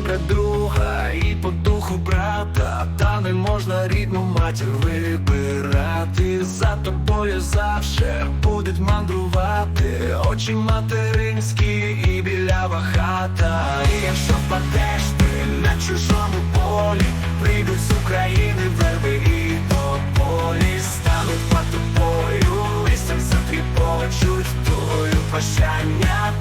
вибрати друга і по духу брата, та не можна рідну матір вибирати. За тобою завше будуть мандрувати очі материнські і білява хата. І якщо впадеш ти на чужому полі, прийдуть з України верби і тополі стануть под тобою, листям затріпочуть тою прощання,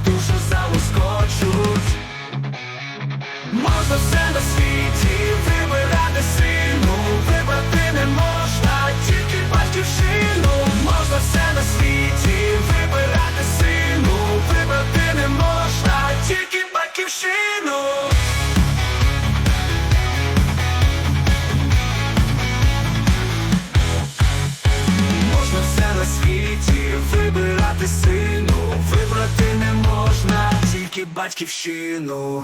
вибирати сину, вибрати не можна, тільки батьківщину.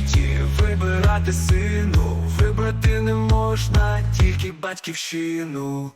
Світі вибирати сину, вибрати не можна, тільки батьківщину.